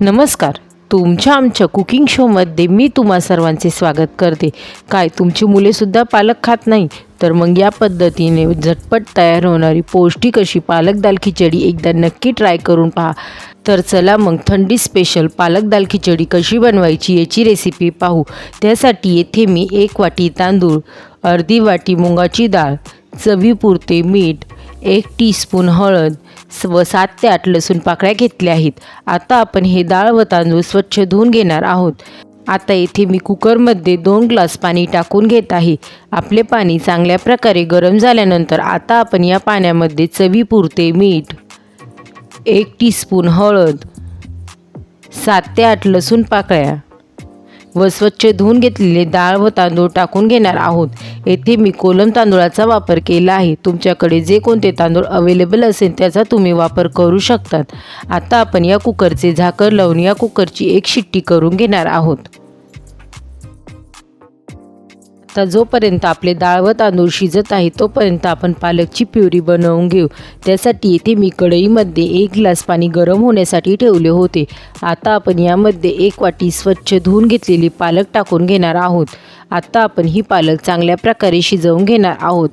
नमस्कार. तुमच्या आमच्या कुकिंग शोमध्ये मी तुम्हा सर्वांचे स्वागत करते. काय तुमची मुलेसुद्धा पालक खात नाही? तर मग या पद्धतीने झटपट तयार होणारी पौष्टिक अशी पालक दाल खिचडी एकदा नक्की ट्राय करून पहा. तर चला मग थंडी स्पेशल पालक दाल खिचडी कशी बनवायची याची रेसिपी पाहू. त्यासाठी येथे मी एक वाटी तांदूळ अर्धी वाटी मुगाची डाळ चवीपुरते मीठ एक टीस्पून हळद व सात ते आठ लसूण पाकळ्या घेतल्या आहेत. आता आपण हे डाळ व तांदूळ स्वच्छ धुवून घेणार आहोत. आता येथे मी कुकरमध्ये दोन ग्लास पाणी टाकून घेत आहे. आपले पाणी चांगल्या प्रकारे गरम झाल्यानंतर आता आपण या पाण्यामध्ये चवीपुरते मीठ एक टीस्पून हळद सात ते आठ लसूण पाकळ्या व स्वच्छ धुवून घेतलेले डाळ व तांदूळ टाकून घेणार आहोत. येथे मी कोलम तांदूळाचा वापर केला आहे. तुमच्याकडे जे कोणते तांदूळ अवेलेबल असेल त्याचा तुम्ही वापर करू शकतात. आता आपण या कुकरचे झाकर लावून या कुकरची एक शिट्टी करून घेणार आहोत. आता जोपर्यंत आपले डाळ व तांदूळ शिजत आहे तोपर्यंत आपण पालकची प्युरी बनवून घेऊ. त्यासाठी येथे मी कढईमध्ये एक ग्लास पाणी गरम होण्यासाठी ठेवले होते. आता आपण यामध्ये एक वाटी स्वच्छ धुवून घेतलेली पालक टाकून घेणार आहोत. आता आपण ही पालक चांगल्या प्रकारे शिजवून घेणार आहोत.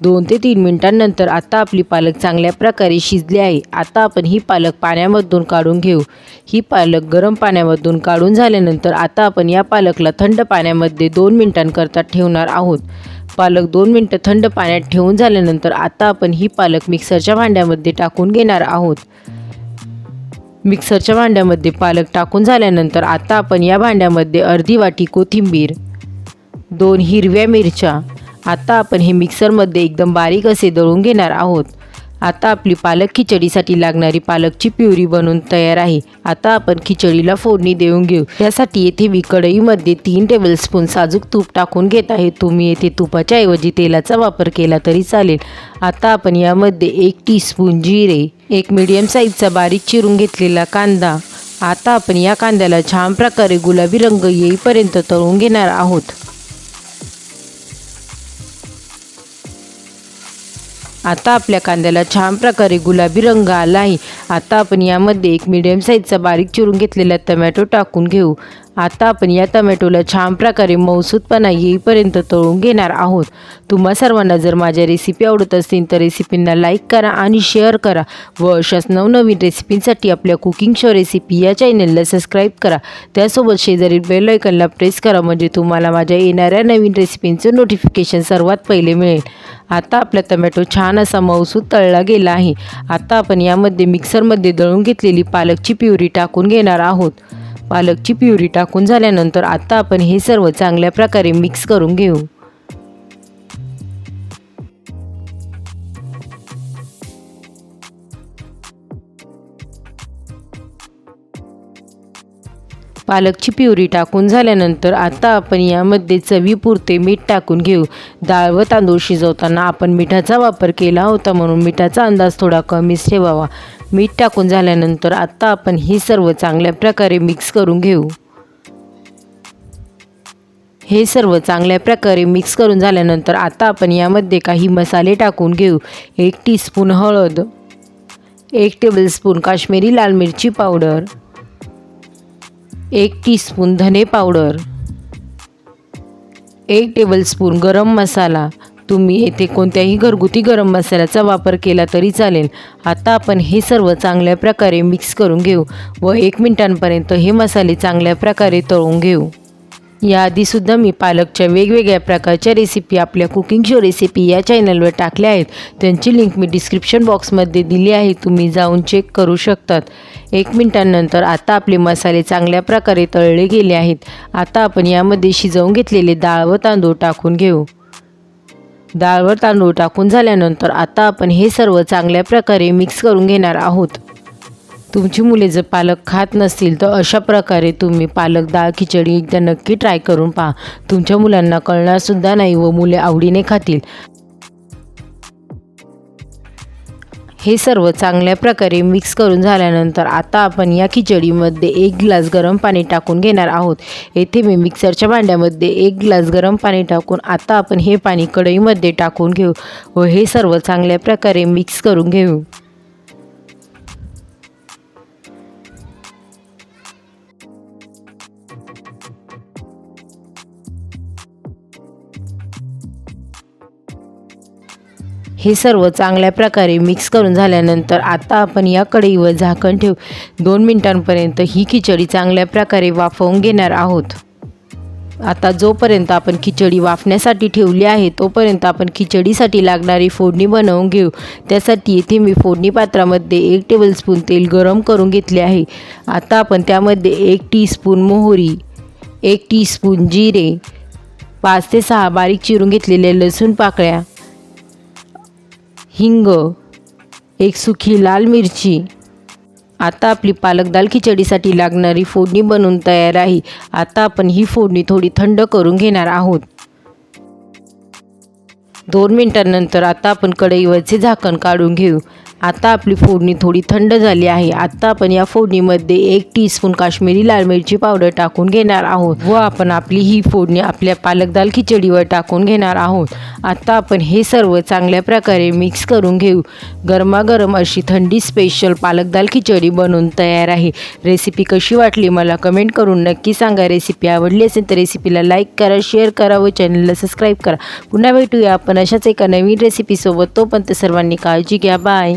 दोन ते तीन मिनिटांनंतर आता आपली पालक चांगल्या प्रकारे शिजली आहे. आता आपण ही पालक पाण्यामधून काढून घेऊ. ही पालक गरम पाण्यामधून काढून झाल्यानंतर आता आपण या पालकला थंड पाण्यामध्ये दोन मिनिटांकरता ठेवणार आहोत. पालक दोन मिनटं थंड पाण्यात ठेवून झाल्यानंतर आता आपण ही पालक मिक्सरच्या भांड्यामध्ये टाकून घेणार आहोत. मिक्सरच्या भांड्यामध्ये पालक टाकून झाल्यानंतर आता आपण या भांड्यामध्ये अर्धी वाटी कोथिंबीर दोन हिरव्या मिरच्या आता आपण हे मिक्सरमध्ये एकदम बारीक असे दळून घेणार आहोत. आता आपली पालक खिचडीसाठी लागणारी पालकची प्युरी बनवून तयार आहे. आता आपण खिचडीला फोडणी देऊन घेऊ. त्यासाठी येथे मी कढईमध्ये तीन टेबलस्पून साजूक तूप टाकून घेत आहे. तुम्ही येथे तुपाच्या ऐवजी तेलाचा वापर केला तरी चालेल. आता आपण यामध्ये एक टीस्पून जिरे एक मीडियम साईजचा बारीक चिरून घेतलेला कांदा. आता आपण या कांद्याला छान प्रकारे गुलाबी रंग येईपर्यंत तळून घेणार आहोत. आता आपल्या कांद्याला छान प्रकारे गुलाबी रंग आला आहे आता आपण यामध्ये एक मिडियम साईजचा बारीक चिरून घेतलेला टमॅटो टाकून घेऊ. आता आपण या टमॅटोला छान प्रकारे मौसूदपणा येईपर्यंत तळून घेणार आहोत. तुम्हा सर्वांना जर माझ्या रेसिपी आवडत असतील तर रेसिपींना लाईक करा आणि शेअर करा व अशाच नवनवीन रेसिपींसाठी आपल्या कुकिंग शो रेसिपी या चॅनलला सबस्क्राईब करा. त्यासोबत शेजारील बेल आयकनला प्रेस करा म्हणजे तुम्हाला माझ्या येणाऱ्या नवीन रेसिपींचं नोटिफिकेशन सर्वात पहिले मिळेल. आता आपला टमॅटो छान असा मऊसूद तळला गेला आहे. आता आपण यामध्ये मिक्सरमध्ये दळून घेतलेली पालकची प्युरी टाकून घेणार आहोत. पालकची प्युरी टाकून झाल्यानंतर आता आपण हे सर्व चांगल्या प्रकारे मिक्स करून घेऊ. पालकची प्युरी टाकून झाल्यानंतर आता आपण यामध्ये चवीपुरते मीठ टाकून घेऊ. डाळ व तांदूळ शिजवताना आपण मिठाचा वापर केला होता म्हणून मिठाचा अंदाज थोडा कमीच ठेवावा. मीठ टाकून झाल्यानंतर आत्ता आपण हे सर्व चांगल्या प्रकारे मिक्स करून घेऊ. हे सर्व चांगल्या प्रकारे मिक्स करून झाल्यानंतर आता आपण यामध्ये काही मसाले टाकून घेऊ. एक टीस्पून हळद एक टेबलस्पून काश्मीरी लाल मिरची पावडर एक टीस्पून धने पावडर एक टेबलस्पून गरम मसाला तुम्ही येथे कोणत्याही घरगुती गरम मसाल्याचा वापर केला तरी चालेल. आता आपण हे सर्व चांगल्या प्रकारे मिक्स करून घेऊ व एक मिनिटांपर्यंत हे मसाले चांगल्या प्रकारे तळून घेऊ. याआधीसुद्धा मी पालकच्या वेगवेगळ्या प्रकारच्या रेसिपी आपल्या कुकिंग शो रेसिपी या चॅनलवर टाकल्या आहेत. त्यांची लिंक मी डिस्क्रिप्शन बॉक्समध्ये दिली आहे. तुम्ही जाऊन चेक करू शकतात. एक मिनिटांनंतर आता आपले मसाले चांगल्या प्रकारे तळले गेले आहेत. आता आपण यामध्ये शिजवून घेतलेले डाळ व तांदूळ टाकून घेऊ. डाळवर तांदूळ टाकून झाल्यानंतर आता आपण हे सर्व चांगल्या प्रकारे मिक्स करून घेणार आहोत. तुमची मुले जर पालक खात नसतील तर अशा प्रकारे तुम्ही पालक डाळ खिचडी एकदा नक्की ट्राय करून पहा. तुमच्या मुलांना कळणारसुद्धा नाही व मुले आवडीने खातील. हे सर्व चांगल्या प्रकारे मिक्स करून झाल्यानंतर आता आपण या खिचडीमध्ये एक ग्लास गरम पाणी टाकून घेणार आहोत. येथे मी मिक्सरच्या भांड्यामध्ये एक ग्लास गरम पाणी टाकून आता आपण हे पाणी कढईमध्ये टाकून घेऊ व हे सर्व चांगल्या प्रकारे मिक्स करून घेऊ. हे सर्व चांगल्या प्रकारे मिक्स करून झाल्यानंतर आता आपण या कढईवर झाकण ठेवू. दोन मिनिटांपर्यंत ही खिचडी चांगल्या प्रकारे वाफवून घेणार आहोत. आता जोपर्यंत आपण खिचडी वाफण्यासाठी ठेवली आहे तोपर्यंत आपण खिचडीसाठी लागणारी फोडणी बनवून घेऊ. त्यासाठी येथे मी फोडणी पात्रामध्ये एक टेबलस्पून तेल गरम करून घेतले आहे. आता आपण त्यामध्ये एक टीस्पून मोहरी एक टीस्पून जिरे पाच ते सहा बारीक चिरून घेतलेल्या लसूण पाकळ्या हिंग एक सुखी लाल मिरची. आता आपली पालक दाल खिचडीसाठी लागणारी फोडणी बनवून तयार आहे. आता आपण ही फोडणी थोडी थंड करून घेणार आहोत. दोन मिनटांनंतर आता आपण कढईवरचे झाकण काढून घेऊ. आता आपली फोडणी थोडी थंड झाली आहे. आता आपण या फोडणीमध्ये एक टीस्पून काश्मीरी लाल मिरची पावडर टाकून घेणार आहोत. व आपण आपली ही फोडणी आपल्या पालक दाल खिचडीवर टाकून घेणार आहोत. आता आपण हे सर्व चांगल्या प्रकारे मिक्स करून घेऊ. गरमागरम अशी थंडी स्पेशल पालक दाल खिचडी बनवून तयार आहे. रेसिपी कशी वाटली मला कमेंट करून नक्की सांगा. रेसिपी आवडली असेल तर रेसिपीला लाईक करा शेअर करा व चॅनलला सबस्क्राईब करा. पुन्हा भेटूया आपण अशाच एका नवीन रेसिपीसोबत तोपर्यंत सर्वांनी काळजी घ्या. बाय